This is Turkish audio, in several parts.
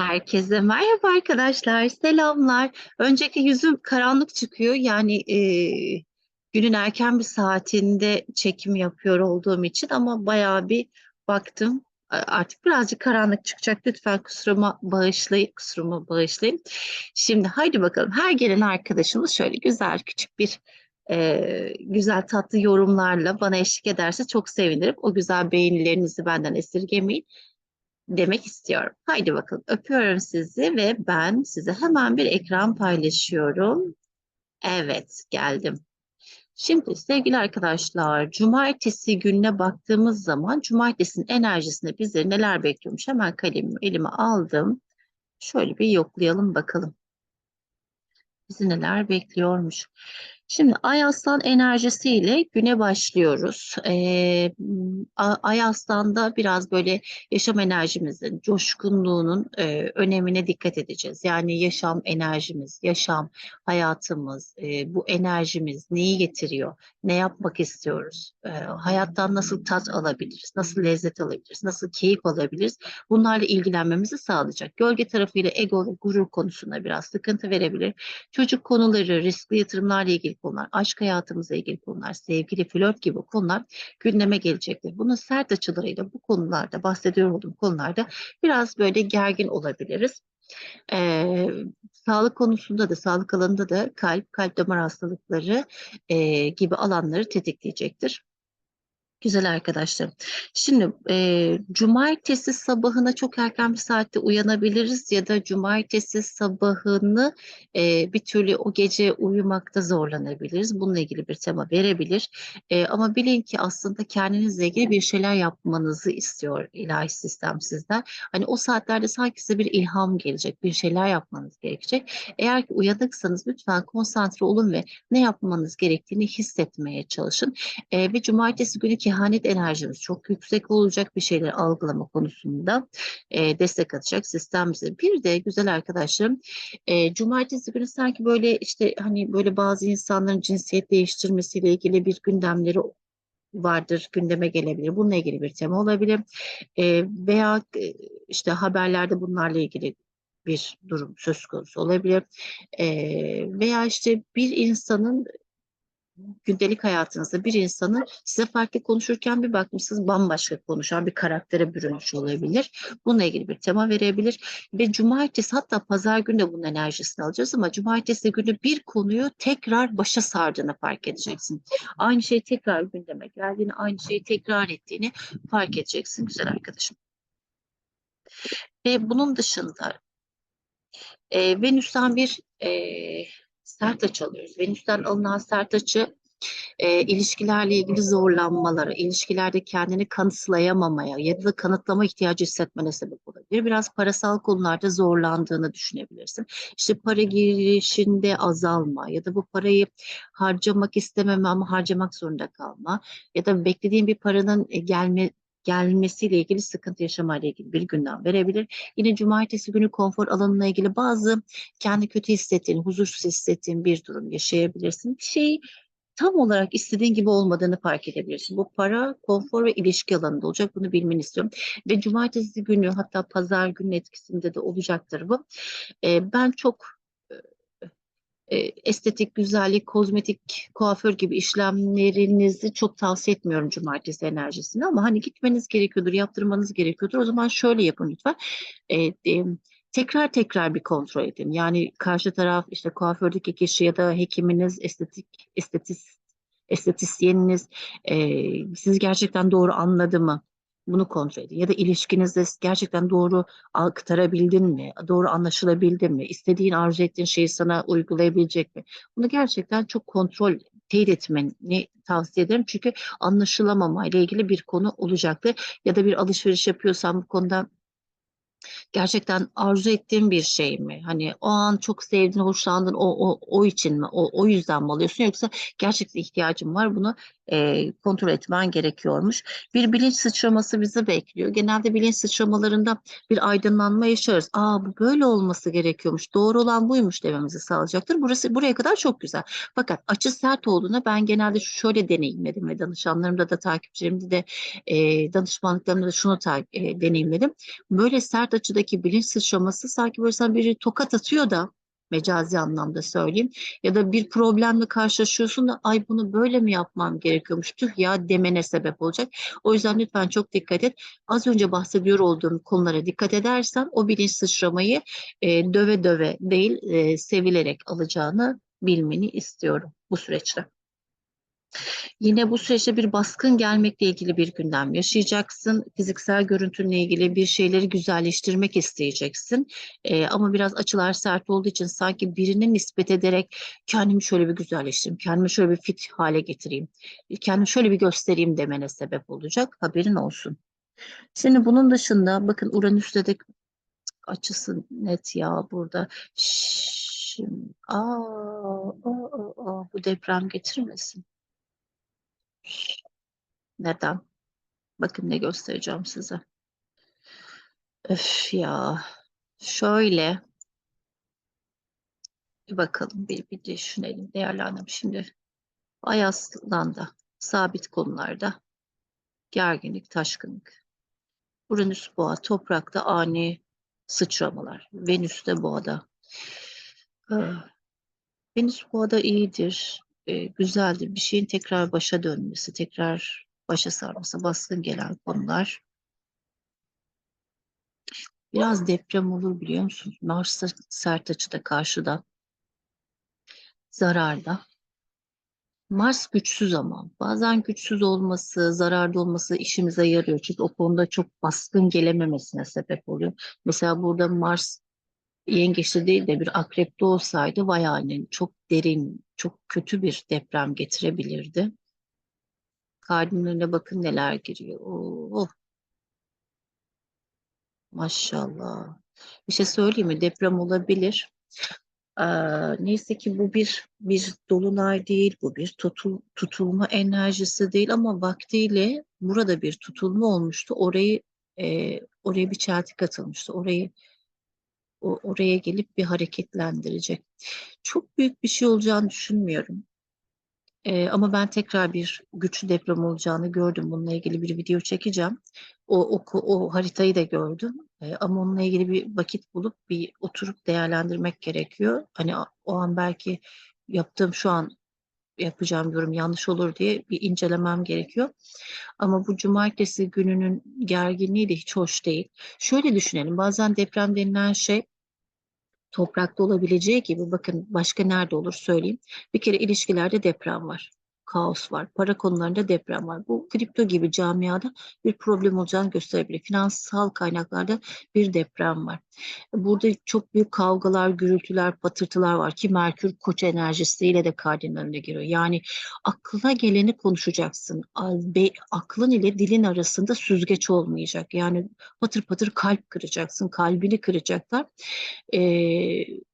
Herkese merhaba arkadaşlar, selamlar. Önceki yüzüm karanlık çıkıyor. Yani e, günün erken bir saatinde çekim yapıyor olduğum için ama bayağı bir baktım. Artık birazcık karanlık çıkacak. Lütfen kusuruma bağışlayın, kusuruma bağışlayın. Şimdi haydi bakalım. Her gelen arkadaşımız şöyle güzel küçük bir e, güzel tatlı yorumlarla bana eşlik ederse çok sevinirim. O güzel beğenilerinizi benden esirgemeyin demek istiyorum. Haydi bakalım öpüyorum sizi ve ben size hemen bir ekran paylaşıyorum. Evet geldim. Şimdi sevgili arkadaşlar cumartesi gününe baktığımız zaman cumartesinin enerjisinde bizleri neler bekliyormuş hemen kalemimi elime aldım. Şöyle bir yoklayalım bakalım. Bizi neler bekliyormuş. Şimdi Ay Aslan enerjisiyle güne başlıyoruz. Ee, Ay Aslan'da biraz böyle yaşam enerjimizin, coşkunluğunun e, önemine dikkat edeceğiz. Yani yaşam enerjimiz, yaşam hayatımız, e, bu enerjimiz neyi getiriyor, ne yapmak istiyoruz, e, hayattan nasıl tat alabiliriz, nasıl lezzet alabiliriz, nasıl keyif alabiliriz, bunlarla ilgilenmemizi sağlayacak. Gölge tarafıyla ego ve gurur konusunda biraz sıkıntı verebilir. Çocuk konuları, riskli yatırımlarla ilgili konular, aşk hayatımızla ilgili konular, sevgili, flört gibi konular gündeme gelecektir. Bunun sert açılarıyla bu konularda, bahsediyor olduğum konularda biraz böyle gergin olabiliriz. Ee, sağlık konusunda da, sağlık alanında da kalp, kalp damar hastalıkları e, gibi alanları tetikleyecektir. Güzel arkadaşlarım. Şimdi e, cumartesi sabahına çok erken bir saatte uyanabiliriz ya da cumartesi sabahını e, bir türlü o gece uyumakta zorlanabiliriz. Bununla ilgili bir tema verebilir. E, ama bilin ki aslında kendinizle ilgili bir şeyler yapmanızı istiyor ilahi sistem sizden. Hani o saatlerde sanki size bir ilham gelecek, bir şeyler yapmanız gerekecek. Eğer ki uyanıksanız lütfen konsantre olun ve ne yapmanız gerektiğini hissetmeye çalışın. E, ve cumartesi günü kehanet enerjimiz çok yüksek olacak bir şeyleri algılama konusunda e, destek atacak sistem bize. Bir de güzel arkadaşlarım e, cumartesi günü sanki böyle işte hani böyle bazı insanların cinsiyet değiştirmesiyle ilgili bir gündemleri vardır, gündeme gelebilir. Bununla ilgili bir tema olabilir. E, veya işte haberlerde bunlarla ilgili bir durum söz konusu olabilir. E, veya işte bir insanın gündelik hayatınızda bir insanın size farklı konuşurken bir bakmışsınız bambaşka konuşan bir karaktere bürünmüş olabilir. Bununla ilgili bir tema verebilir. Ve cumartesi hatta pazar günü de bunun enerjisini alacağız ama cumartesi günü bir konuyu tekrar başa sardığını fark edeceksin. Aynı şey tekrar gündeme geldiğini, aynı şeyi tekrar ettiğini fark edeceksin güzel arkadaşım. Ve bunun dışında e, Venüs'ten bir e, sert açı alıyoruz. Venüs'ten alınan sert açı e, ilişkilerle ilgili zorlanmalara, ilişkilerde kendini kanıtlayamamaya ya da kanıtlama ihtiyacı hissetmene sebep olabilir. Biraz parasal konularda zorlandığını düşünebilirsin. İşte para girişinde azalma ya da bu parayı harcamak istememe ama harcamak zorunda kalma ya da beklediğin bir paranın e, gelme gelmesiyle ilgili sıkıntı yaşamayla ilgili bir gündem verebilir. Yine cumartesi günü konfor alanına ilgili bazı kendi kötü hissettiğin, huzursuz hissettiğin bir durum yaşayabilirsin. Bir şey tam olarak istediğin gibi olmadığını fark edebilirsin. Bu para, konfor ve ilişki alanında olacak. Bunu bilmeni istiyorum. Ve cumartesi günü hatta pazar günü etkisinde de olacaktır bu. Ee, ben çok e, estetik, güzellik, kozmetik, kuaför gibi işlemlerinizi çok tavsiye etmiyorum cumartesi enerjisini ama hani gitmeniz gerekiyordur, yaptırmanız gerekiyordur. O zaman şöyle yapın lütfen. E, e, tekrar tekrar bir kontrol edin. Yani karşı taraf işte kuafördeki kişi ya da hekiminiz, estetik, estetis, estetisyeniniz e, sizi gerçekten doğru anladı mı? Bunu kontrol edin. Ya da ilişkinizde gerçekten doğru aktarabildin mi? Doğru anlaşılabildin mi? İstediğin, arzu ettiğin şeyi sana uygulayabilecek mi? Bunu gerçekten çok kontrol, teyit etmeni tavsiye ederim. Çünkü anlaşılamama ile ilgili bir konu olacaktır. Ya da bir alışveriş yapıyorsan bu konuda gerçekten arzu ettiğin bir şey mi? Hani o an çok sevdin, hoşlandın o, o, o için mi? O, o yüzden mi alıyorsun? Yoksa gerçekten ihtiyacın var bunu e, kontrol etmen gerekiyormuş. Bir bilinç sıçraması bizi bekliyor. Genelde bilinç sıçramalarında bir aydınlanma yaşarız. Aa bu böyle olması gerekiyormuş. Doğru olan buymuş dememizi sağlayacaktır. Burası buraya kadar çok güzel. Fakat açı sert olduğuna ben genelde şöyle deneyimledim ve danışanlarımda da takipçilerimde de e, danışmanlıklarımda da şunu ta- e, deneyimledim. Böyle sert açıdaki bilinç sıçraması sanki böyle sana biri tokat atıyor da mecazi anlamda söyleyeyim ya da bir problemle karşılaşıyorsun da ay bunu böyle mi yapmam gerekiyormuş tüh ya demene sebep olacak. O yüzden lütfen çok dikkat et. Az önce bahsediyor olduğum konulara dikkat edersen o bilinç sıçramayı e, döve döve değil e, sevilerek alacağını bilmeni istiyorum bu süreçte. Yine bu süreçte bir baskın gelmekle ilgili bir gündem yaşayacaksın. Fiziksel görüntünle ilgili bir şeyleri güzelleştirmek isteyeceksin. Ee, ama biraz açılar sert olduğu için sanki birine nispet ederek kendimi şöyle bir güzelleştireyim, kendimi şöyle bir fit hale getireyim, kendimi şöyle bir göstereyim demene sebep olacak. Haberin olsun. Şimdi bunun dışında bakın Uranüs'te de açısı net ya burada. Şimdi, aa, aa, aa, bu deprem getirmesin. Neden? Bakın ne göstereceğim size. Öf ya. Şöyle bir bakalım bir, bir düşünelim değerlendirelim. Şimdi Ay Aslan'da sabit konularda gerginlik, taşkınlık. Uranüs boğa toprakta ani sıçramalar. Venüs de boğada. Ee, Venüs boğada iyidir, e, güzeldir. Bir şeyin tekrar başa dönmesi, tekrar başa sarması, baskın gelen konular. Biraz deprem olur biliyor musunuz? Mars da sert açıda karşıda. Zararda. Mars güçsüz ama bazen güçsüz olması, zararda olması işimize yarıyor. Çünkü o konuda çok baskın gelememesine sebep oluyor. Mesela burada Mars yengeçte değil de bir akrepte olsaydı vay haline çok derin, çok kötü bir deprem getirebilirdi. Kardinaline bakın neler giriyor. Oh, maşallah. Bir şey söyleyeyim mi? Deprem olabilir. Ee, neyse ki bu bir bir dolunay değil, bu bir tutul, tutulma enerjisi değil ama vaktiyle burada bir tutulma olmuştu. Orayı e, oraya bir çeltik atılmıştı. Orayı oraya gelip bir hareketlendirecek. Çok büyük bir şey olacağını düşünmüyorum. Ee, ama ben tekrar bir güçlü deprem olacağını gördüm. Bununla ilgili bir video çekeceğim. O, o, o haritayı da gördüm. Ee, ama onunla ilgili bir vakit bulup bir oturup değerlendirmek gerekiyor. Hani o an belki yaptığım şu an yapacağım yorum yanlış olur diye bir incelemem gerekiyor. Ama bu cumartesi gününün gerginliği de hiç hoş değil. Şöyle düşünelim. Bazen deprem denilen şey toprakta olabileceği gibi bakın başka nerede olur söyleyeyim. Bir kere ilişkilerde deprem var. Kaos var. Para konularında deprem var. Bu kripto gibi camiada bir problem olacağını gösterebilir. Finansal kaynaklarda bir deprem var. Burada çok büyük kavgalar, gürültüler, patırtılar var ki Merkür koç enerjisiyle de kardinaline giriyor. Yani aklına geleni konuşacaksın. Aklın ile dilin arasında süzgeç olmayacak. Yani patır patır kalp kıracaksın, kalbini kıracaklar. Ee,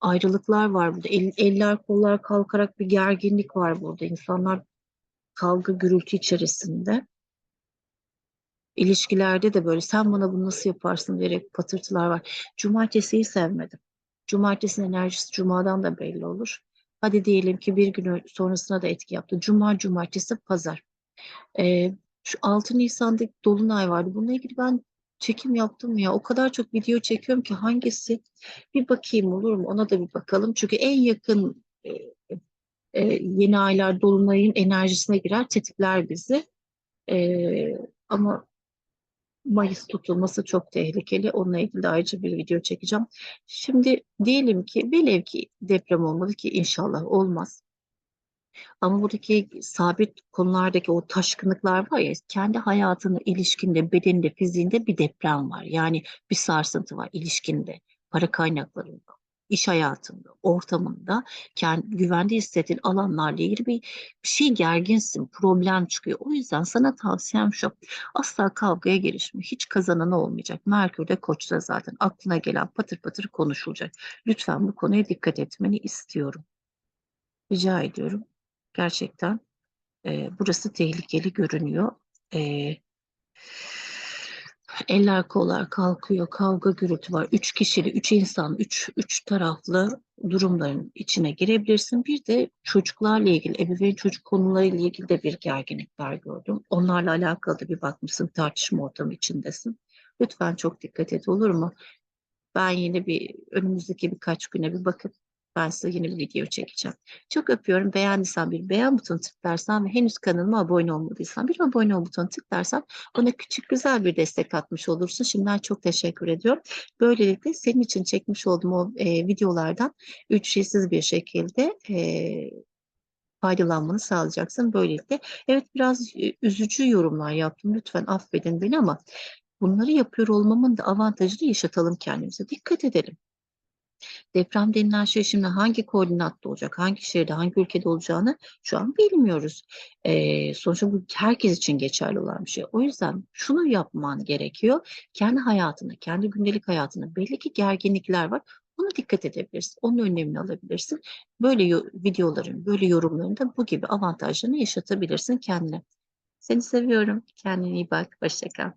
ayrılıklar var burada. El, eller kollar kalkarak bir gerginlik var burada. İnsanlar kavga gürültü içerisinde. İlişkilerde de böyle sen bana bunu nasıl yaparsın diyerek patırtılar var. Cumartesiyi sevmedim. Cumartesinin enerjisi cumadan da belli olur. Hadi diyelim ki bir gün sonrasına da etki yaptı. Cuma, cumartesi, pazar. Ee, şu 6 Nisan'da Dolunay vardı. Bununla ilgili ben çekim yaptım ya. O kadar çok video çekiyorum ki hangisi bir bakayım olur mu? Ona da bir bakalım. Çünkü en yakın e, e, yeni aylar Dolunay'ın enerjisine girer, tetikler bizi. E, ama Mayıs tutulması çok tehlikeli. Onunla ilgili de ayrıca bir video çekeceğim. Şimdi diyelim ki velev ki deprem olmadı ki inşallah olmaz. Ama buradaki sabit konulardaki o taşkınlıklar var ya kendi hayatını ilişkinde, bedeninde, fiziğinde bir deprem var. Yani bir sarsıntı var ilişkinde, para kaynaklarında, iş hayatında, ortamında kendi güvende hissettiğin alanlarla ilgili bir, bir şey gerginsin, problem çıkıyor. O yüzden sana tavsiyem şu, asla kavgaya girişme. Hiç kazanan olmayacak. Merkür de koçta zaten aklına gelen patır patır konuşulacak. Lütfen bu konuya dikkat etmeni istiyorum. Rica ediyorum. Gerçekten E, burası tehlikeli görünüyor. E, eller kollar kalkıyor, kavga gürültü var. Üç kişili, üç insan, üç, üç taraflı durumların içine girebilirsin. Bir de çocuklarla ilgili, ebeveyn çocuk konularıyla ilgili de bir gerginlikler gördüm. Onlarla alakalı da bir bakmışsın, tartışma ortamı içindesin. Lütfen çok dikkat et olur mu? Ben yine bir önümüzdeki birkaç güne bir bakıp ben size yeni bir video çekeceğim. Çok öpüyorum. Beğendiysen bir beğen butonu tıklarsan ve henüz kanalıma abone olmadıysan bir abone ol butonu tıklarsan bana küçük güzel bir destek atmış olursun. Şimdiden çok teşekkür ediyorum. Böylelikle senin için çekmiş olduğum o e, videolardan ücretsiz bir şekilde e, faydalanmanı sağlayacaksın. Böylelikle evet biraz üzücü yorumlar yaptım. Lütfen affedin beni ama bunları yapıyor olmamın da avantajını yaşatalım kendimize. Dikkat edelim. Deprem denilen şey şimdi hangi koordinatta olacak, hangi şehirde, hangi ülkede olacağını şu an bilmiyoruz. Ee, sonuçta bu herkes için geçerli olan bir şey. O yüzden şunu yapman gerekiyor. Kendi hayatına, kendi gündelik hayatına belli ki gerginlikler var. Ona dikkat edebilirsin. Onun önlemini alabilirsin. Böyle videoların, böyle yorumların da bu gibi avantajlarını yaşatabilirsin kendine. Seni seviyorum. Kendine iyi bak. Hoşça kal.